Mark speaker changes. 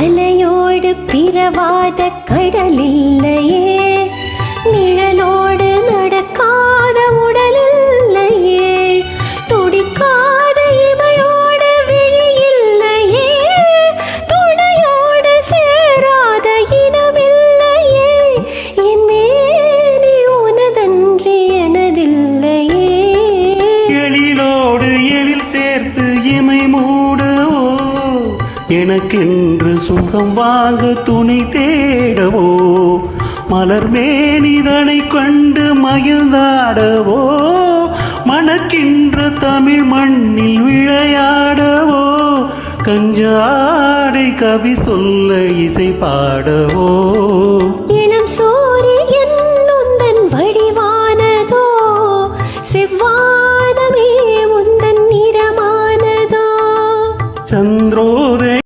Speaker 1: அலையோடு பிறவாத கடலில்லையே. நிழலோடு நடக்காத உடலில்லையே. துடிக்காத இமையோடு விழியில்லையே. துணையோடு சேராத இனமில்லையே. என் மேனி உனதன்றி எனதில்லையே.
Speaker 2: எழிலோடு எழில் சேர்த்து எனக்கென்று சுகம் வாங்க துணை தேடவோ? மலர் மேனிதனை கொண்டு மகிழ்ந்தாடவோ? மணக்கின்ற தமிழ் மண்ணில் விளையாடவோ? கஞ்சாடை கவி சொல்ல இசை பாடவோ? இனம் சூரிய என்னுந்தன் வடிவானதோ? செவ்வானமே உந்தன் நிறமானதோ? சந்திரோ